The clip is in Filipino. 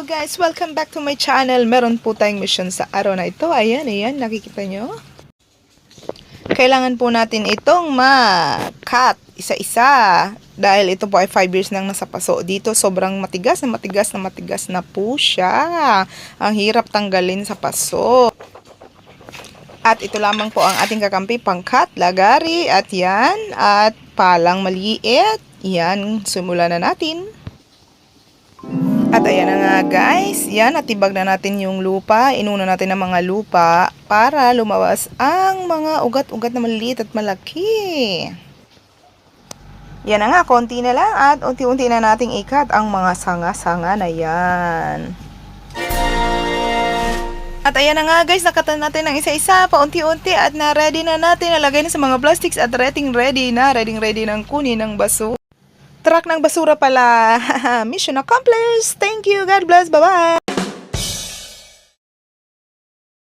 guys! Welcome back to my channel. Meron po tayong mission sa araw na ito. Ayan, ayan. Nakikita nyo? Kailangan po natin itong ma-cut isa-isa. Dahil ito po ay 5 years nang nasa paso. Dito sobrang matigas na matigas na matigas na po siya. Ang hirap tanggalin sa paso. At ito lamang po ang ating kakampi, pangkat, lagari, at yan, at palang maliit. Yan, sumula na natin. At ayan na nga guys, yan natibag na natin yung lupa, inuna natin ang mga lupa para lumawas ang mga ugat-ugat na maliliit at malaki. Yan na nga, konti na lang at unti-unti na nating ikat ang mga sanga-sanga na yan. At ayan na nga guys, nakatan natin ng isa-isa, paunti-unti at na-ready na natin, nalagay na sa mga plastics at ready ready na, ready ready ng kunin ng baso. Truck ng basura pala. Mission accomplished. Thank you. God bless. Bye-bye.